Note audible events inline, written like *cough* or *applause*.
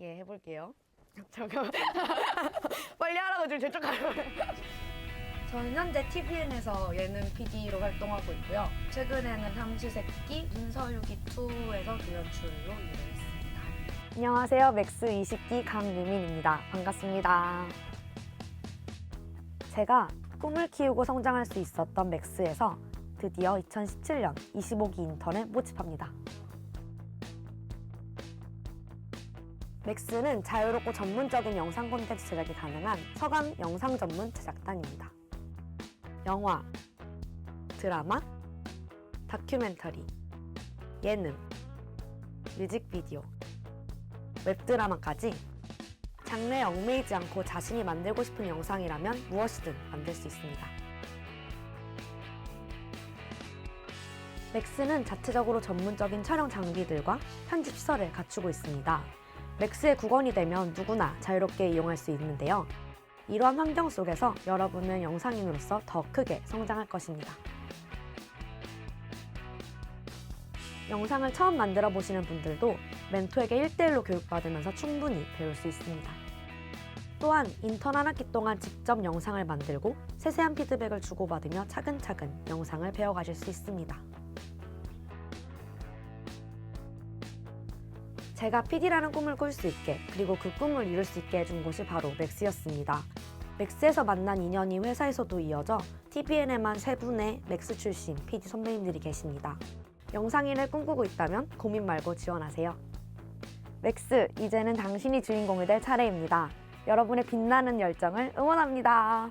예, 해볼게요. *laughs* 잠깐만. *laughs* 빨리 하라고 지금 재촉하는 저는 현재 TVN에서 예능 PD로 활동하고 있고요. 최근에는 삼시세끼 인서유기 2에서 조연출로 일을 했습니다. 안녕하세요. 맥스 20기 강유민입니다. 반갑습니다. 제가 꿈을 키우고 성장할 수 있었던 맥스에서 드디어 2017년 25기 인턴을 모집합니다. 맥스는 자유롭고 전문적인 영상 콘텐츠 제작이 가능한 서강 영상 전문 제작단입니다. 영화, 드라마, 다큐멘터리, 예능, 뮤직비디오, 웹드라마까지 장르에 얽매이지 않고 자신이 만들고 싶은 영상이라면 무엇이든 만들 수 있습니다. 맥스는 자체적으로 전문적인 촬영 장비들과 편집 시설을 갖추고 있습니다. 맥스의 국원이 되면 누구나 자유롭게 이용할 수 있는데요. 이러한 환경 속에서 여러분은 영상인으로서 더 크게 성장할 것입니다. 영상을 처음 만들어 보시는 분들도 멘토에게 1대1로 교육받으면서 충분히 배울 수 있습니다. 또한 인턴 한 학기 동안 직접 영상을 만들고 세세한 피드백을 주고받으며 차근차근 영상을 배워가실 수 있습니다. 제가 PD라는 꿈을 꿀 수 있게 그리고 그 꿈을 이룰 수 있게 해준 곳이 바로 맥스였습니다. 맥스에서 만난 인연이 회사에서도 이어져 TVN에만 세 분의 맥스 출신 PD 선배님들이 계십니다. 영상인을 꿈꾸고 있다면 고민 말고 지원하세요. 맥스, 이제는 당신이 주인공이 될 차례입니다. 여러분의 빛나는 열정을 응원합니다.